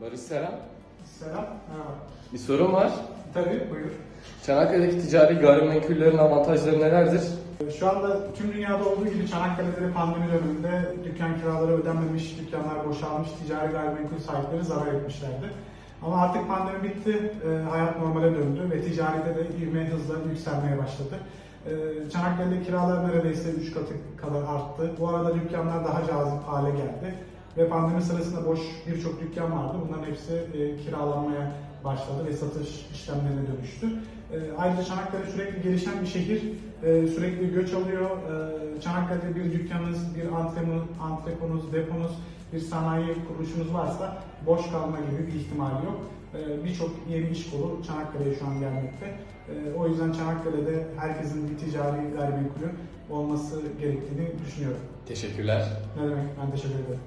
Barış Selam. Selam. Merhaba. Bir sorum var. Tabii buyur. Çanakkale'deki ticari gayrimenkullerin avantajları nelerdir? Şu anda tüm dünyada olduğu gibi Çanakkale'de de pandemi döneminde dükkan kiraları ödenmemiş, dükkanlar boşalmış, ticari gayrimenkul sahipleri zarar etmişlerdi. Ama artık pandemi bitti, e, hayat normale döndü ve ticaride de ivme hızla yükselmeye başladı. E, Çanakkale'de kiralar neredeyse 3 katı kadar arttı. Bu arada dükkanlar daha cazip hale geldi. Ve pandemi sırasında boş birçok dükkan vardı. Bunların hepsi e, kiralanmaya başladı ve satış işlemlerine dönüştü. E, ayrıca Çanakkale sürekli gelişen bir şehir. E, sürekli göç alıyor. E, Çanakkale'de bir dükkanınız, bir antremonuz, antreponuz, deponuz, bir sanayi kuruluşunuz varsa boş kalma gibi bir ihtimal yok. E, Birçok yeni iş kolu Çanakkale'ye şu an gelmekte. E, O yüzden Çanakkale'de herkesin bir ticari gayrimenkulü olması gerektiğini düşünüyorum. Teşekkürler. Ne demek? Ben teşekkür ederim.